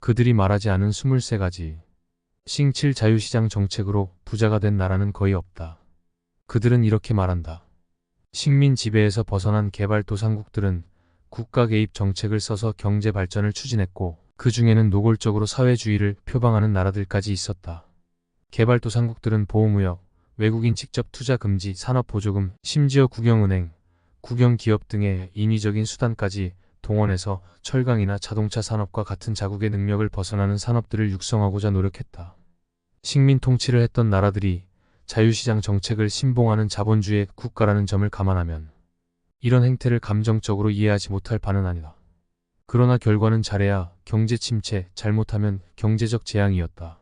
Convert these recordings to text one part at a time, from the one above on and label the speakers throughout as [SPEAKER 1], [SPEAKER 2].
[SPEAKER 1] 그들이 말하지 않은 23가지 싱칠 자유시장 정책으로 부자가 된 나라는 거의 없다. 그들은 이렇게 말한다. 식민 지배에서 벗어난 개발도상국들은 국가 개입 정책을 써서 경제 발전을 추진했고 그 중에는 노골적으로 사회주의를 표방하는 나라들까지 있었다. 개발도상국들은 보호무역, 외국인 직접 투자 금지, 산업보조금, 심지어 국영은행, 국영기업 등의 인위적인 수단까지 동원해서 철강이나 자동차 산업과 같은 자국의 능력을 벗어나는 산업들을 육성하고자 노력했다. 식민 통치를 했던 나라들이 자유시장 정책을 신봉하는 자본주의 국가라는 점을 감안하면 이런 행태를 감정적으로 이해하지 못할 바는 아니다. 그러나 결과는 잘해야 경제 침체, 잘못하면 경제적 재앙이었다.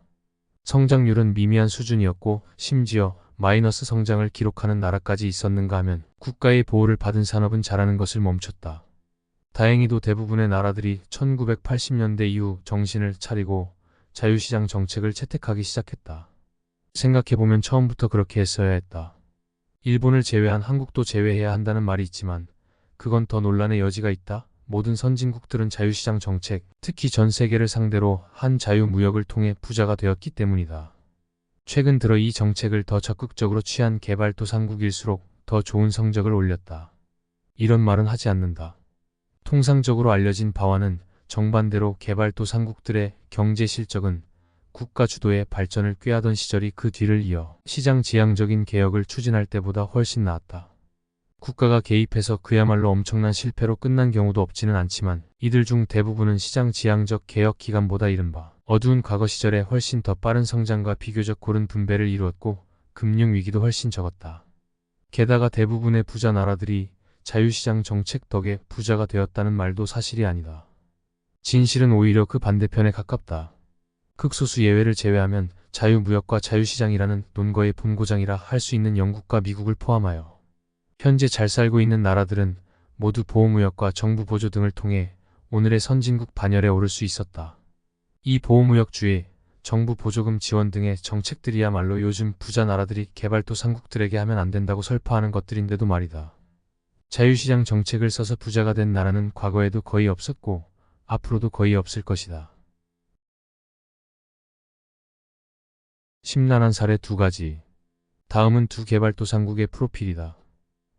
[SPEAKER 1] 성장률은 미미한 수준이었고 심지어 마이너스 성장을 기록하는 나라까지 있었는가 하면 국가의 보호를 받은 산업은 자라는 것을 멈췄다. 다행히도 대부분의 나라들이 1980년대 이후 정신을 차리고 자유시장 정책을 채택하기 시작했다. 생각해보면 처음부터 그렇게 했어야 했다. 일본을 제외한 한국도 제외해야 한다는 말이 있지만 그건 더 논란의 여지가 있다. 모든 선진국들은 자유시장 정책, 특히 전 세계를 상대로 한 자유무역을 통해 부자가 되었기 때문이다. 최근 들어 이 정책을 더 적극적으로 취한 개발도상국일수록 더 좋은 성적을 올렸다. 이런 말은 하지 않는다. 통상적으로 알려진 바와는 정반대로 개발도상국들의 경제 실적은 국가 주도의 발전을 꾀하던 시절이 그 뒤를 이어 시장 지향적인 개혁을 추진할 때보다 훨씬 나았다. 국가가 개입해서 그야말로 엄청난 실패로 끝난 경우도 없지는 않지만 이들 중 대부분은 시장 지향적 개혁 기간보다 이른바 어두운 과거 시절에 훨씬 더 빠른 성장과 비교적 고른 분배를 이루었고 금융 위기도 훨씬 적었다. 게다가 대부분의 부자 나라들이 자유시장 정책 덕에 부자가 되었다는 말도 사실이 아니다. 진실은 오히려 그 반대편에 가깝다. 극소수 예외를 제외하면 자유무역과 자유시장이라는 논거의 본고장이라 할 수 있는 영국과 미국을 포함하여 현재 잘 살고 있는 나라들은 모두 보호무역과 정부 보조 등을 통해 오늘의 선진국 반열에 오를 수 있었다. 이 보호무역주의, 정부 보조금 지원 등의 정책들이야말로 요즘 부자 나라들이 개발도상국들에게 하면 안 된다고 설파하는 것들인데도 말이다. 자유시장 정책을 써서 부자가 된 나라는 과거에도 거의 없었고 앞으로도 거의 없을 것이다. 심란한 사례 두 가지. 다음은 두 개발도상국의 프로필이다.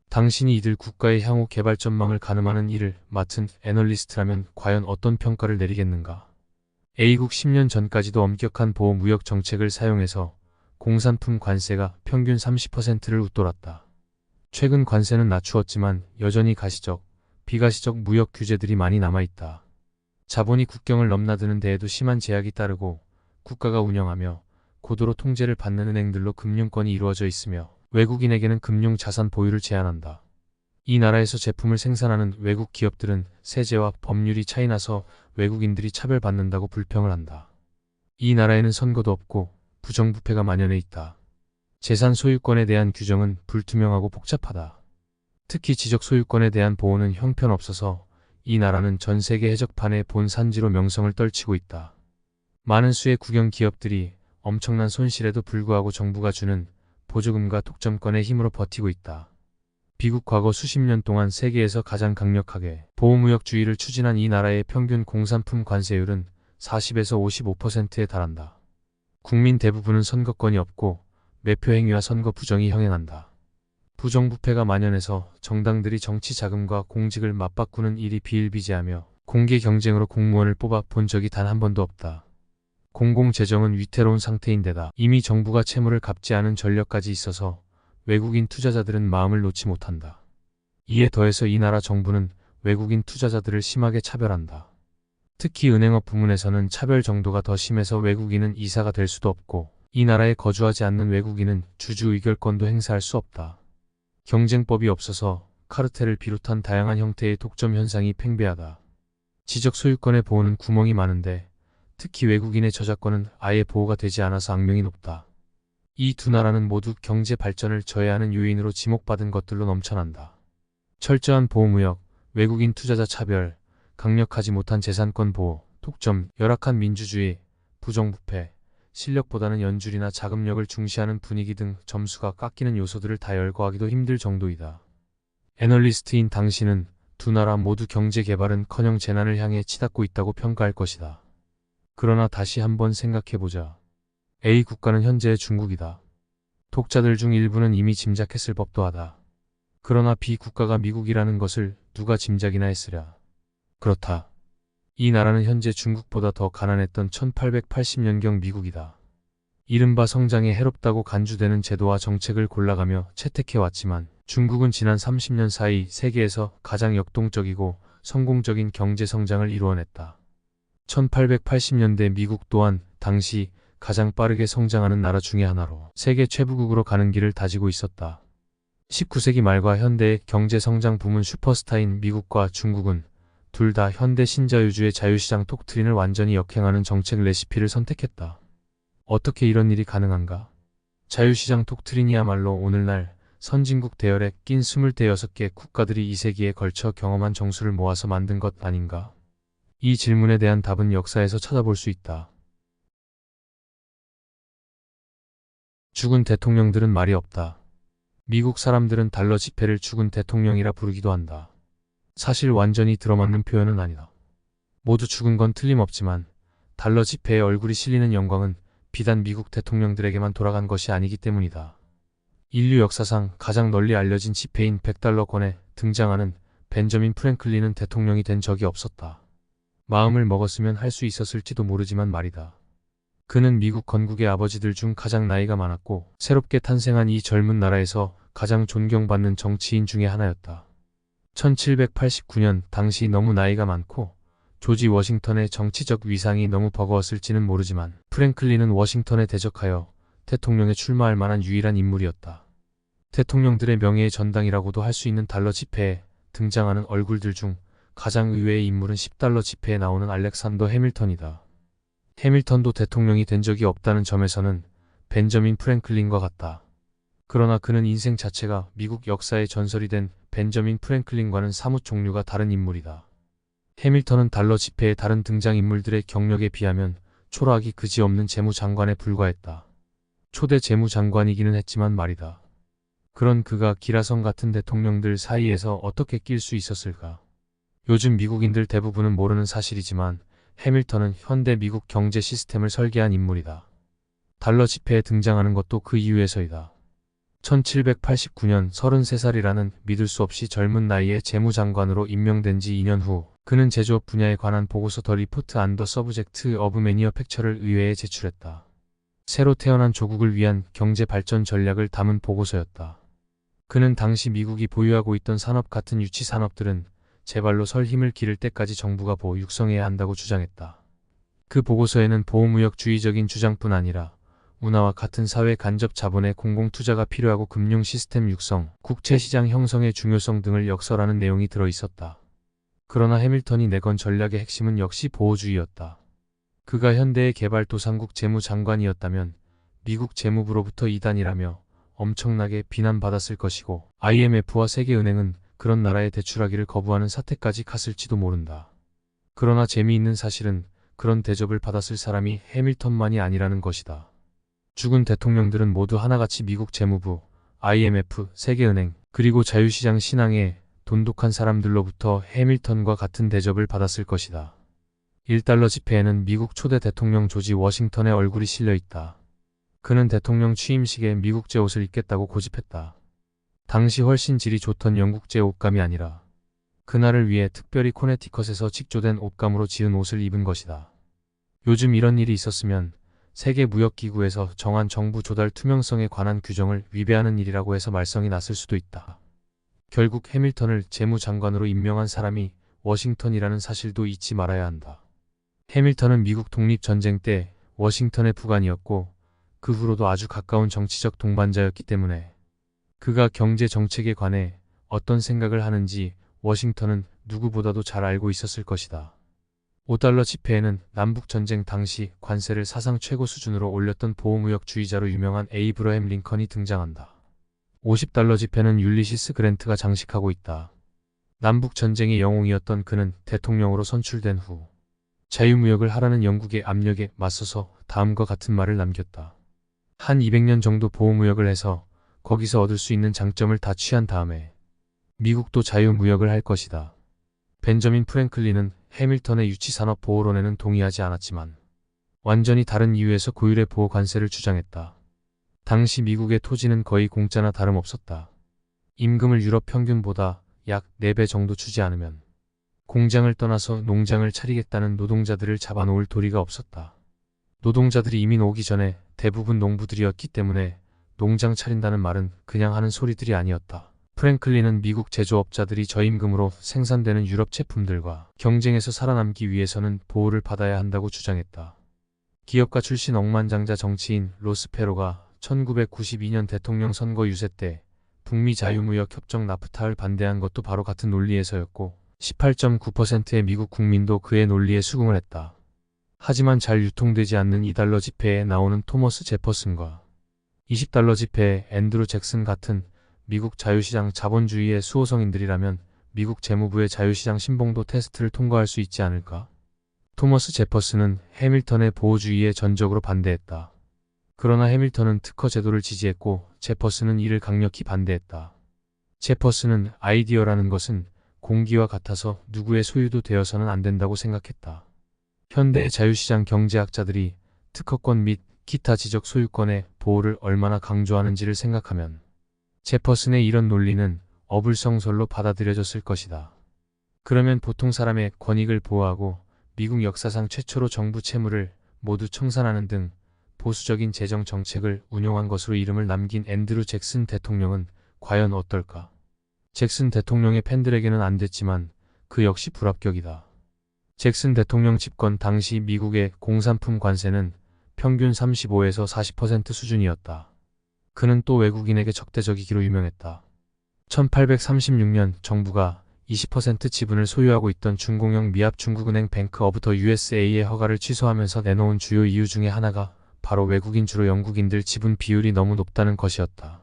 [SPEAKER 1] 당신이 이들 국가의 향후 개발 전망을 가늠하는 일을 맡은 애널리스트라면 과연 어떤 평가를 내리겠는가? A국 10년 전까지도 엄격한 보호 무역 정책을 사용해서 공산품 관세가 평균 30%를 웃돌았다. 최근 관세는 낮추었지만 여전히 가시적, 비가시적 무역 규제들이 많이 남아있다. 자본이 국경을 넘나드는 데에도 심한 제약이 따르고 국가가 운영하며 고도로 통제를 받는 은행들로 금융권이 이루어져 있으며 외국인에게는 금융 자산 보유를 제한한다. 이 나라에서 제품을 생산하는 외국 기업들은 세제와 법률이 차이나서 외국인들이 차별받는다고 불평을 한다. 이 나라에는 선거도 없고 부정부패가 만연해 있다. 재산 소유권에 대한 규정은 불투명하고 복잡하다. 특히 지적 소유권에 대한 보호는 형편없어서 이 나라는 전 세계 해적판의 본 산지로 명성을 떨치고 있다. 많은 수의 국영 기업들이 엄청난 손실에도 불구하고 정부가 주는 보조금과 독점권의 힘으로 버티고 있다. 비국 과거 수십 년 동안 세계에서 가장 강력하게 보호무역주의를 추진한 이 나라의 평균 공산품 관세율은 40에서 55%에 달한다. 국민 대부분은 선거권이 없고 매표 행위와 선거 부정이 형행한다. 부정부패가 만연해서 정당들이 정치 자금과 공직을 맞바꾸는 일이 비일비재하며 공개 경쟁으로 공무원을 뽑아 본 적이 단 한 번도 없다. 공공재정은 위태로운 상태인데다 이미 정부가 채무를 갚지 않은 전력까지 있어서 외국인 투자자들은 마음을 놓지 못한다. 이에 더해서 이 나라 정부는 외국인 투자자들을 심하게 차별한다. 특히 은행업 부문에서는 차별 정도가 더 심해서 외국인은 이사가 될 수도 없고 이 나라에 거주하지 않는 외국인은 주주 의결권도 행사할 수 없다. 경쟁법이 없어서 카르텔을 비롯한 다양한 형태의 독점 현상이 팽배하다. 지적 소유권의 보호는 구멍이 많은데 특히 외국인의 저작권은 아예 보호가 되지 않아서 악명이 높다. 이 두 나라는 모두 경제 발전을 저해하는 요인으로 지목받은 것들로 넘쳐난다. 철저한 보호무역, 외국인 투자자 차별, 강력하지 못한 재산권 보호, 독점, 열악한 민주주의, 부정부패, 실력보다는 연줄이나 자금력을 중시하는 분위기 등 점수가 깎이는 요소들을 다 열거하기도 힘들 정도이다. 애널리스트인 당신은 두 나라 모두 경제 개발은 커녕 재난을 향해 치닫고 있다고 평가할 것이다. 그러나 다시 한번 생각해보자. A 국가는 현재의 중국이다. 독자들 중 일부는 이미 짐작했을 법도 하다. 그러나 B 국가가 미국이라는 것을 누가 짐작이나 했으랴. 그렇다. 이 나라는 현재 중국보다 더 가난했던 1880년경 미국이다. 이른바 성장에 해롭다고 간주되는 제도와 정책을 골라가며 채택해왔지만 중국은 지난 30년 사이 세계에서 가장 역동적이고 성공적인 경제 성장을 이루어냈다. 1880년대 미국 또한 당시 가장 빠르게 성장하는 나라 중의 하나로 세계 최부국으로 가는 길을 다지고 있었다. 19세기 말과 현대의 경제 성장 부문 슈퍼스타인 미국과 중국은 둘 다 현대 신자유주의 자유시장 톡트린을 완전히 역행하는 정책 레시피를 선택했다. 어떻게 이런 일이 가능한가? 자유시장 톡트린이야말로 오늘날 선진국 대열에 낀 26개 국가들이 2세기에 걸쳐 경험한 정수를 모아서 만든 것 아닌가? 이 질문에 대한 답은 역사에서 찾아볼 수 있다. 죽은 대통령들은 말이 없다. 미국 사람들은 달러 지폐를 죽은 대통령이라 부르기도 한다. 사실 완전히 들어맞는 표현은 아니다. 모두 죽은 건 틀림없지만 달러 지폐에 얼굴이 실리는 영광은 비단 미국 대통령들에게만 돌아간 것이 아니기 때문이다. 인류 역사상 가장 널리 알려진 지폐인 100달러권에 등장하는 벤저민 프랭클린은 대통령이 된 적이 없었다. 마음을 먹었으면 할 수 있었을지도 모르지만 말이다. 그는 미국 건국의 아버지들 중 가장 나이가 많았고 새롭게 탄생한 이 젊은 나라에서 가장 존경받는 정치인 중의 하나였다. 1789년 당시 너무 나이가 많고 조지 워싱턴의 정치적 위상이 너무 버거웠을지는 모르지만 프랭클린은 워싱턴에 대적하여 대통령에 출마할 만한 유일한 인물이었다. 대통령들의 명예의 전당이라고도 할 수 있는 달러 지폐에 등장하는 얼굴들 중 가장 의외의 인물은 10달러 지폐에 나오는 알렉산더 해밀턴이다. 해밀턴도 대통령이 된 적이 없다는 점에서는 벤저민 프랭클린과 같다. 그러나 그는 인생 자체가 미국 역사의 전설이 된 벤저민 프랭클린과는 사뭇 종류가 다른 인물이다. 해밀턴은 달러 지폐의 다른 등장인물들의 경력에 비하면 초라하기 그지없는 재무장관에 불과했다. 초대 재무장관이기는 했지만 말이다. 그런 그가 기라성 같은 대통령들 사이에서 어떻게 낄 수 있었을까? 요즘 미국인들 대부분은 모르는 사실이지만 해밀턴은 현대 미국 경제 시스템을 설계한 인물이다. 달러 지폐에 등장하는 것도 그 이유에서이다. 1789년 33살이라는 믿을 수 없이 젊은 나이에 재무장관으로 임명된 지 2년 후 그는 제조업 분야에 관한 보고서 더 리포트 안더 서브젝트 어브 매니어 팩처를 의회에 제출했다. 새로 태어난 조국을 위한 경제 발전 전략을 담은 보고서였다. 그는 당시 미국이 보유하고 있던 산업 같은 유치 산업들은 제발로 설 힘을 기를 때까지 정부가 보호 육성해야 한다고 주장했다. 그 보고서에는 보호무역주의적인 주장뿐 아니라 문화와 같은 사회 간접 자본의 공공투자가 필요하고 금융 시스템 육성, 국채시장 형성의 중요성 등을 역설하는 내용이 들어 있었다. 그러나 해밀턴이 내건 전략의 핵심은 역시 보호주의였다. 그가 현대의 개발도상국 재무장관이었다면 미국 재무부로부터 이단이라며 엄청나게 비난받았을 것이고 IMF와 세계은행은 그런 나라에 대출하기를 거부하는 사태까지 갔을지도 모른다. 그러나 재미있는 사실은 그런 대접을 받았을 사람이 해밀턴만이 아니라는 것이다. 죽은 대통령들은 모두 하나같이 미국 재무부, IMF, 세계은행, 그리고 자유시장 신앙에 돈독한 사람들로부터 해밀턴과 같은 대접을 받았을 것이다. 1달러 지폐에는 미국 초대 대통령 조지 워싱턴의 얼굴이 실려 있다. 그는 대통령 취임식에 미국제 옷을 입겠다고 고집했다. 당시 훨씬 질이 좋던 영국제 옷감이 아니라 그날을 위해 특별히 코네티컷에서 직조된 옷감으로 지은 옷을 입은 것이다. 요즘 이런 일이 있었으면 세계무역기구에서 정한 정부 조달 투명성에 관한 규정을 위배하는 일이라고 해서 말썽이 났을 수도 있다. 결국 해밀턴을 재무장관으로 임명한 사람이 워싱턴이라는 사실도 잊지 말아야 한다. 해밀턴은 미국 독립전쟁 때 워싱턴의 부관이었고 그 후로도 아주 가까운 정치적 동반자였기 때문에 그가 경제 정책에 관해 어떤 생각을 하는지 워싱턴은 누구보다도 잘 알고 있었을 것이다. 5달러 지폐에는 남북전쟁 당시 관세를 사상 최고 수준으로 올렸던 보호무역주의자로 유명한 에이브러햄 링컨이 등장한다. 50달러 지폐는 율리시스 그랜트가 장식하고 있다. 남북전쟁의 영웅이었던 그는 대통령으로 선출된 후 자유무역을 하라는 영국의 압력에 맞서서 다음과 같은 말을 남겼다. 한 200년 정도 보호무역을 해서 거기서 얻을 수 있는 장점을 다 취한 다음에 미국도 자유무역을 할 것이다. 벤저민 프랭클린은 해밀턴의 유치산업 보호론에는 동의하지 않았지만 완전히 다른 이유에서 고율의 보호 관세를 주장했다. 당시 미국의 토지는 거의 공짜나 다름없었다. 임금을 유럽 평균보다 약 4배 정도 주지 않으면 공장을 떠나서 농장을 차리겠다는 노동자들을 잡아놓을 도리가 없었다. 노동자들이 이민 오기 전에 대부분 농부들이었기 때문에 농장 차린다는 말은 그냥 하는 소리들이 아니었다. 프랭클린은 미국 제조업자들이 저임금으로 생산되는 유럽 제품들과 경쟁에서 살아남기 위해서는 보호를 받아야 한다고 주장했다. 기업가 출신 억만장자 정치인 로스페로가 1992년 대통령 선거 유세 때 북미 자유무역 협정 나프타를 반대한 것도 바로 같은 논리에서였고 18.9%의 미국 국민도 그의 논리에 수긍을 했다. 하지만 잘 유통되지 않는 2달러 지폐에 나오는 토머스 제퍼슨과 20달러 지폐의 앤드루 잭슨 같은 미국 자유시장 자본주의의 수호성인들이라면 미국 재무부의 자유시장 신봉도 테스트를 통과할 수 있지 않을까? 토머스 제퍼슨은 해밀턴의 보호주의에 전적으로 반대했다. 그러나 해밀턴은 특허 제도를 지지했고 제퍼슨은 이를 강력히 반대했다. 제퍼슨은 아이디어라는 것은 공기와 같아서 누구의 소유도 되어서는 안 된다고 생각했다. 현대 자유시장 경제학자들이 특허권 및 기타 지적 소유권의 보호를 얼마나 강조하는지를 생각하면 제퍼슨의 이런 논리는 어불성설로 받아들여졌을 것이다. 그러면 보통 사람의 권익을 보호하고 미국 역사상 최초로 정부 채무를 모두 청산하는 등 보수적인 재정 정책을 운용한 것으로 이름을 남긴 앤드루 잭슨 대통령은 과연 어떨까? 잭슨 대통령의 팬들에게는 안 됐지만 그 역시 불합격이다. 잭슨 대통령 집권 당시 미국의 공산품 관세는 평균 35에서 40% 수준이었다. 그는 또 외국인에게 적대적이기로 유명했다. 1836년 정부가 20% 지분을 소유하고 있던 중공영 미합 중국은행 뱅크 더 USA의 허가를 취소하면서 내놓은 주요 이유 중에 하나가 바로 외국인 주로 영국인들 지분 비율이 너무 높다는 것이었다.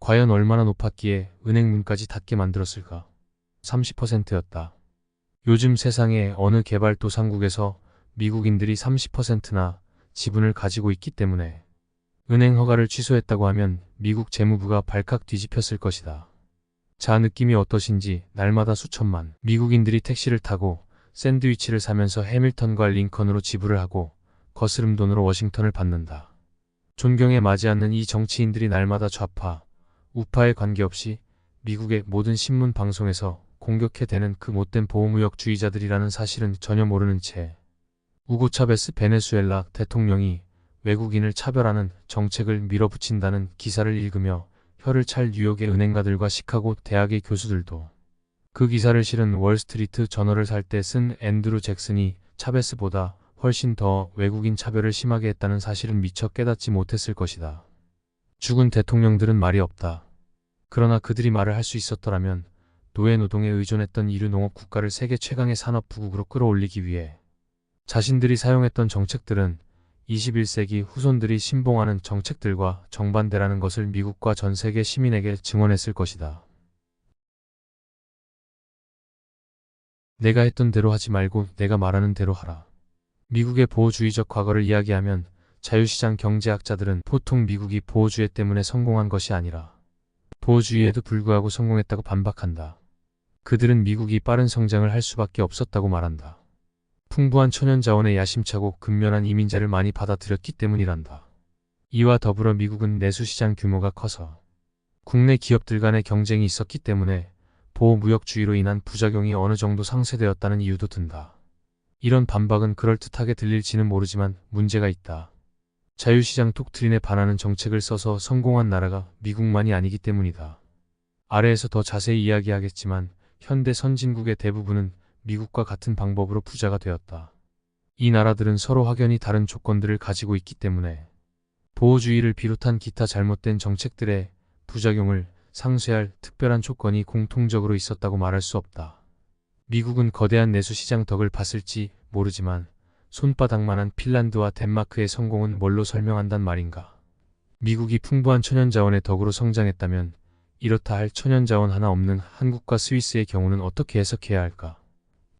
[SPEAKER 1] 과연 얼마나 높았기에 은행 문까지 닫게 만들었을까? 30%였다. 요즘 세상의 어느 개발도상국에서 미국인들이 30%나 지분을 가지고 있기 때문에 은행 허가를 취소했다고 하면 미국 재무부가 발칵 뒤집혔을 것이다. 자 느낌이 어떠신지 날마다 수천만 미국인들이 택시를 타고 샌드위치를 사면서 해밀턴과 링컨으로 지불을 하고 거스름 돈으로 워싱턴을 받는다. 존경에 맞지 않는 이 정치인들이 날마다 좌파, 우파에 관계없이 미국의 모든 신문 방송에서 공격해 대는 그 못된 보호무역주의자들이라는 사실은 전혀 모르는 채 우고 차베스 베네수엘라 대통령이 외국인을 차별하는 정책을 밀어붙인다는 기사를 읽으며 혀를 찰 뉴욕의 은행가들과 시카고 대학의 교수들도 그 기사를 실은 월스트리트 저널을 살 때 쓴 앤드루 잭슨이 차베스보다 훨씬 더 외국인 차별을 심하게 했다는 사실은 미처 깨닫지 못했을 것이다. 죽은 대통령들은 말이 없다. 그러나 그들이 말을 할 수 있었더라면 노예 노동에 의존했던 이류 농업 국가를 세계 최강의 산업 부국으로 끌어올리기 위해 자신들이 사용했던 정책들은 21세기 후손들이 신봉하는 정책들과 정반대라는 것을 미국과 전 세계 시민에게 증언했을 것이다. 내가 했던 대로 하지 말고 내가 말하는 대로 하라. 미국의 보호주의적 과거를 이야기하면 자유시장 경제학자들은 보통 미국이 보호주의 때문에 성공한 것이 아니라 보호주의에도 불구하고 성공했다고 반박한다. 그들은 미국이 빠른 성장을 할 수밖에 없었다고 말한다. 풍부한 천연 자원에 야심차고 근면한 이민자를 많이 받아들였기 때문이란다. 이와 더불어 미국은 내수시장 규모가 커서 국내 기업들 간의 경쟁이 있었기 때문에 보호무역주의로 인한 부작용이 어느 정도 상쇄되었다는 이유도 든다. 이런 반박은 그럴듯하게 들릴지는 모르지만 문제가 있다. 자유시장 독트린에 반하는 정책을 써서 성공한 나라가 미국만이 아니기 때문이다. 아래에서 더 자세히 이야기하겠지만 현대 선진국의 대부분은 미국과 같은 방법으로 부자가 되었다. 이 나라들은 서로 확연히 다른 조건들을 가지고 있기 때문에 보호주의를 비롯한 기타 잘못된 정책들의 부작용을 상쇄할 특별한 조건이 공통적으로 있었다고 말할 수 없다. 미국은 거대한 내수시장 덕을 봤을지 모르지만 손바닥만한 핀란드와 덴마크의 성공은 뭘로 설명한단 말인가. 미국이 풍부한 천연자원의 덕으로 성장했다면 이렇다 할 천연자원 하나 없는 한국과 스위스의 경우는 어떻게 해석해야 할까?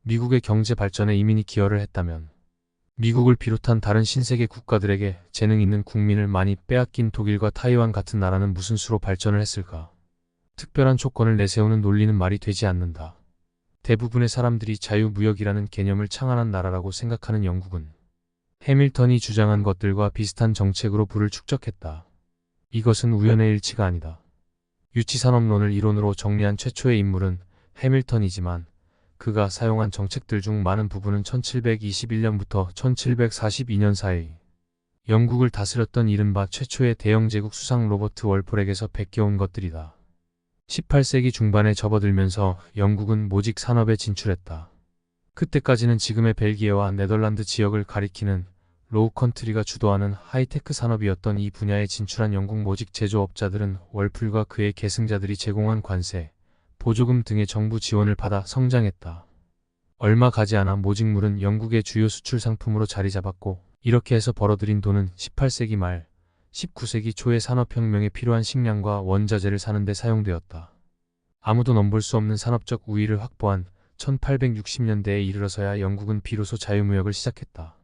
[SPEAKER 1] 미국의 경제 발전에 이민이 기여를 했다면 미국을 비롯한 다른 신세계 국가들에게 재능 있는 국민을 많이 빼앗긴 독일과 타이완 같은 나라는 무슨 수로 발전을 했을까? 특별한 조건을 내세우는 논리는 말이 되지 않는다. 대부분의 사람들이 자유무역이라는 개념을 창안한 나라라고 생각하는 영국은 해밀턴이 주장한 것들과 비슷한 정책으로 부를 축적했다. 이것은 우연의 일치가 아니다. 유치산업론을 이론으로 정리한 최초의 인물은 해밀턴이지만 그가 사용한 정책들 중 많은 부분은 1721년부터 1742년 사이 영국을 다스렸던 이른바 최초의 대영제국 수상 로버트 월폴에게서 베껴온 것들이다. 18세기 중반에 접어들면서 영국은 모직 산업에 진출했다. 그때까지는 지금의 벨기에와 네덜란드 지역을 가리키는 로우 컨트리가 주도하는 하이테크 산업이었던 이 분야에 진출한 영국 모직 제조업자들은 월풀과 그의 계승자들이 제공한 관세, 보조금 등의 정부 지원을 받아 성장했다. 얼마 가지 않아 모직물은 영국의 주요 수출 상품으로 자리 잡았고 이렇게 해서 벌어들인 돈은 18세기 말, 19세기 초의 산업혁명에 필요한 식량과 원자재를 사는 데 사용되었다. 아무도 넘볼 수 없는 산업적 우위를 확보한 1860년대에 이르러서야 영국은 비로소 자유무역을 시작했다.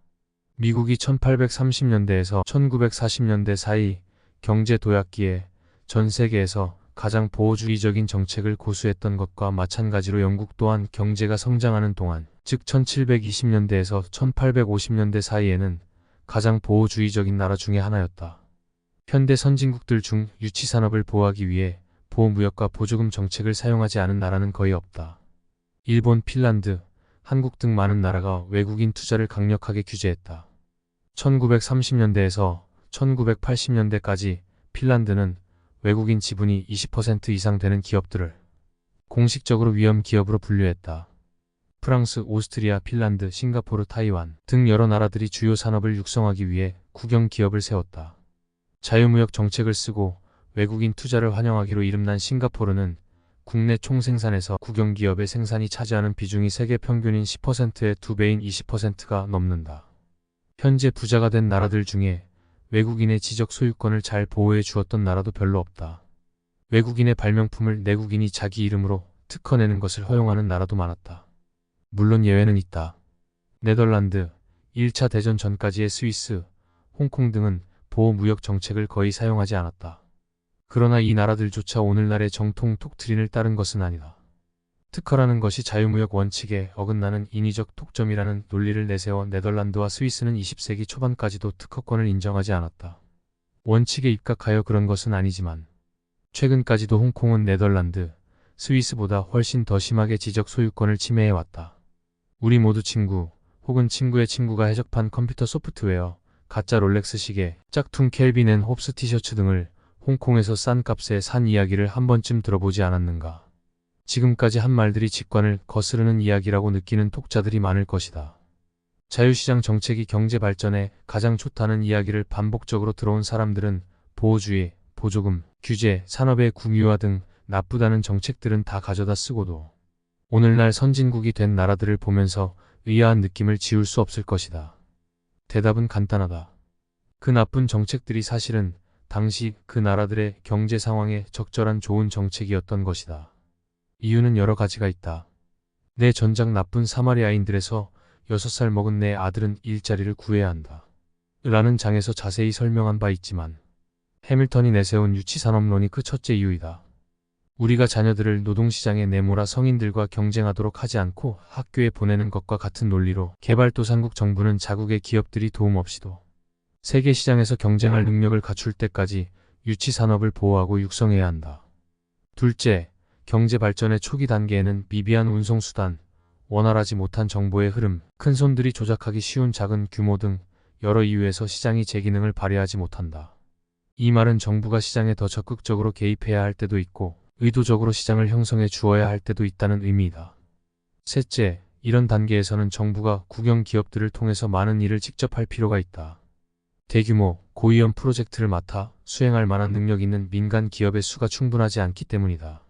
[SPEAKER 1] 미국이 1830년대에서 1940년대 사이 경제 도약기에 전 세계에서 가장 보호주의적인 정책을 고수했던 것과 마찬가지로 영국 또한 경제가 성장하는 동안, 즉 1720년대에서 1850년대 사이에는 가장 보호주의적인 나라 중의 하나였다. 현대 선진국들 중 유치산업을 보호하기 위해 보호무역과 보조금 정책을 사용하지 않은 나라는 거의 없다. 일본, 핀란드, 한국 등 많은 나라가 외국인 투자를 강력하게 규제했다. 1930년대에서 1980년대까지 핀란드는 외국인 지분이 20% 이상 되는 기업들을 공식적으로 위험 기업으로 분류했다. 프랑스, 오스트리아, 핀란드, 싱가포르, 타이완 등 여러 나라들이 주요 산업을 육성하기 위해 국영 기업을 세웠다. 자유무역 정책을 쓰고 외국인 투자를 환영하기로 이름난 싱가포르는 국내 총 생산에서 국영 기업의 생산이 차지하는 비중이 세계 평균인 10%의 두 배인 20%가 넘는다. 현재 부자가 된 나라들 중에 외국인의 지적 소유권을 잘 보호해 주었던 나라도 별로 없다. 외국인의 발명품을 내국인이 자기 이름으로 특허내는 것을 허용하는 나라도 많았다. 물론 예외는 있다. 네덜란드, 1차 대전 전까지의 스위스, 홍콩 등은 보호 무역 정책을 거의 사용하지 않았다. 그러나 이 나라들조차 오늘날의 정통 톡트린을 따른 것은 아니다. 특허라는 것이 자유무역 원칙에 어긋나는 인위적 독점이라는 논리를 내세워 네덜란드와 스위스는 20세기 초반까지도 특허권을 인정하지 않았다. 원칙에 입각하여 그런 것은 아니지만 최근까지도 홍콩은 네덜란드, 스위스보다 훨씬 더 심하게 지적 소유권을 침해해왔다. 우리 모두 친구 혹은 친구의 친구가 해적판 컴퓨터 소프트웨어, 가짜 롤렉스 시계, 짝퉁 켈빈 앤 홉스 티셔츠 등을 홍콩에서 싼 값에 산 이야기를 한 번쯤 들어보지 않았는가. 지금까지 한 말들이 직관을 거스르는 이야기라고 느끼는 톡자들이 많을 것이다. 자유시장 정책이 경제 발전에 가장 좋다는 이야기를 반복적으로 들어온 사람들은 보호주의, 보조금, 규제, 산업의 국유화 등 나쁘다는 정책들은 다 가져다 쓰고도 오늘날 선진국이 된 나라들을 보면서 의아한 느낌을 지울 수 없을 것이다. 대답은 간단하다. 그 나쁜 정책들이 사실은 당시 그 나라들의 경제 상황에 적절한 좋은 정책이었던 것이다. 이유는 여러 가지가 있다. 내 전작 나쁜 사마리아인들에서 6살 먹은 내 아들은 일자리를 구해야 한다. 라는 장에서 자세히 설명한 바 있지만 해밀턴이 내세운 유치산업론이 그 첫째 이유이다. 우리가 자녀들을 노동시장에 내몰아 성인들과 경쟁하도록 하지 않고 학교에 보내는 것과 같은 논리로 개발도상국 정부는 자국의 기업들이 도움 없이도 세계 시장에서 경쟁할 능력을 갖출 때까지 유치산업을 보호하고 육성해야 한다. 둘째, 경제 발전의 초기 단계에는 미비한 운송수단, 원활하지 못한 정보의 흐름, 큰 손들이 조작하기 쉬운 작은 규모 등 여러 이유에서 시장이 제 기능을 발휘하지 못한다. 이 말은 정부가 시장에 더 적극적으로 개입해야 할 때도 있고 의도적으로 시장을 형성해 주어야 할 때도 있다는 의미이다. 셋째, 이런 단계에서는 정부가 국영 기업들을 통해서 많은 일을 직접 할 필요가 있다. 대규모, 고위험 프로젝트를 맡아 수행할 만한 능력 있는 민간 기업의 수가 충분하지 않기 때문이다.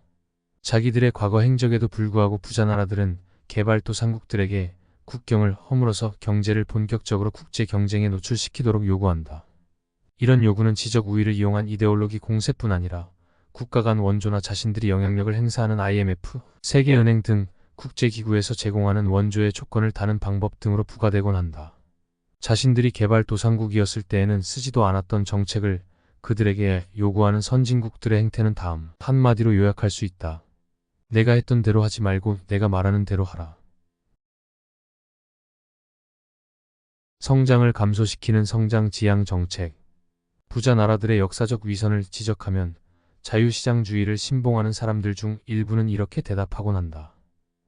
[SPEAKER 1] 자기들의 과거 행적에도 불구하고 부자 나라들은 개발도 상국들에게 국경을 허물어서 경제를 본격적으로 국제 경쟁에 노출시키도록 요구한다. 이런 요구는 지적 우위를 이용한 이데올로기 공세뿐 아니라 국가 간 원조나 자신들이 영향력을 행사하는 IMF, 세계은행 등 국제기구에서 제공하는 원조의 조건을 다는 방법 등으로 부과되곤 한다. 자신들이 개발도상국이었을 때에는 쓰지도 않았던 정책을 그들에게 요구하는 선진국들의 행태는 다음 한마디로 요약할 수 있다. 내가 했던 대로 하지 말고 내가 말하는 대로 하라. 성장을 감소시키는 성장 지향 정책. 부자 나라들의 역사적 위선을 지적하면 자유시장주의를 신봉하는 사람들 중 일부는 이렇게 대답하곤 한다.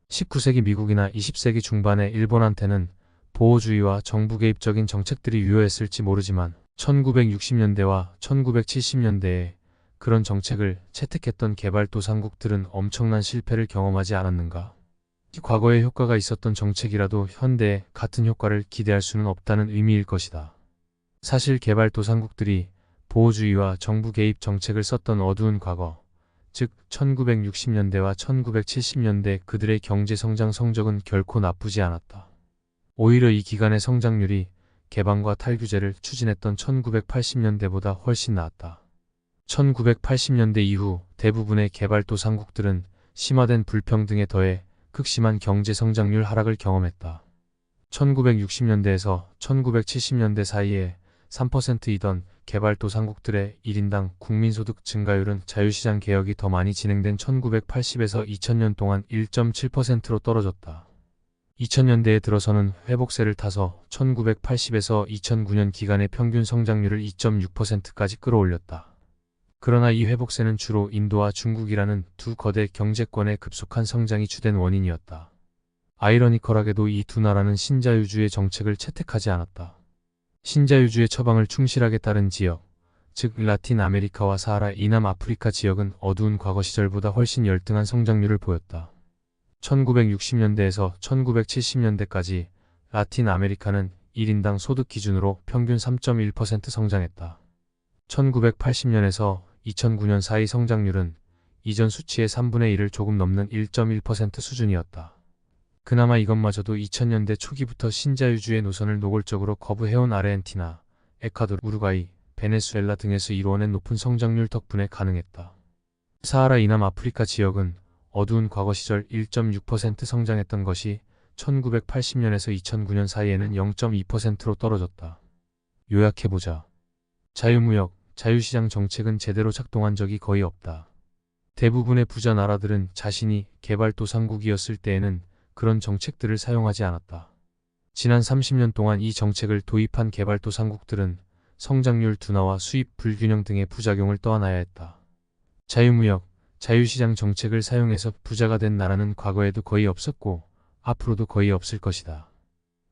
[SPEAKER 1] 19세기 미국이나 20세기 중반의 일본한테는 보호주의와 정부 개입적인 정책들이 유효했을지 모르지만 1960년대와 1970년대에 그런 정책을 채택했던 개발도상국들은 엄청난 실패를 경험하지 않았는가? 과거에 효과가 있었던 정책이라도 현대에 같은 효과를 기대할 수는 없다는 의미일 것이다. 사실 개발도상국들이 보호주의와 정부 개입 정책을 썼던 어두운 과거, 즉 1960년대와 1970년대 그들의 경제 성장 성적은 결코 나쁘지 않았다. 오히려 이 기간의 성장률이 개방과 탈규제를 추진했던 1980년대보다 훨씬 나았다. 1980년대 이후 대부분의 개발도상국들은 심화된 불평등에 더해 극심한 경제 성장률 하락을 경험했다. 1960년대에서 1970년대 사이에 3%이던 개발도상국들의 1인당 국민소득 증가율은 자유시장 개혁이 더 많이 진행된 1980에서 2000년 동안 1.7%로 떨어졌다. 2000년대에 들어서는 회복세를 타서 1980에서 2009년 기간의 평균 성장률을 2.6%까지 끌어올렸다. 그러나 이 회복세는 주로 인도와 중국이라는 두 거대 경제권의 급속한 성장이 주된 원인이었다. 아이러니컬하게도 이 두 나라는 신자유주의 정책을 채택하지 않았다. 신자유주의 처방을 충실하게 따른 지역, 즉 라틴 아메리카와 사하라 이남 아프리카 지역은 어두운 과거 시절보다 훨씬 열등한 성장률을 보였다. 1960년대에서 1970년대까지 라틴 아메리카는 1인당 소득 기준으로 평균 3.1% 성장했다. 1980년에서 2009년 사이 성장률은 이전 수치의 3분의 1을 조금 넘는 1.1% 수준이었다. 그나마 이것마저도 2000년대 초기부터 신자유주의 노선을 노골적으로 거부해온 아르헨티나, 에콰도르, 우루과이, 베네수엘라 등에서 이루어낸 높은 성장률 덕분에 가능했다. 사하라 이남 아프리카 지역은 어두운 과거 시절 1.6% 성장했던 것이 1980년에서 2009년 사이에는 0.2%로 떨어졌다. 요약해보자. 자유무역, 자유시장 정책은 제대로 작동한 적이 거의 없다. 대부분의 부자 나라들은 자신이 개발도상국이었을 때에는 그런 정책들을 사용하지 않았다. 지난 30년 동안 이 정책을 도입한 개발도상국들은 성장률 둔화와 수입 불균형 등의 부작용을 떠안아야 했다. 자유무역, 자유시장 정책을 사용해서 부자가 된 나라는 과거에도 거의 없었고 앞으로도 거의 없을 것이다.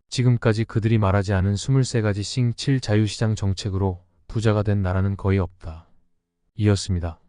[SPEAKER 1] 지금까지 그들이 말하지 않은 23가지 싱7 자유시장 정책으로 부자가 된 나라는 거의 없다. 이었습니다.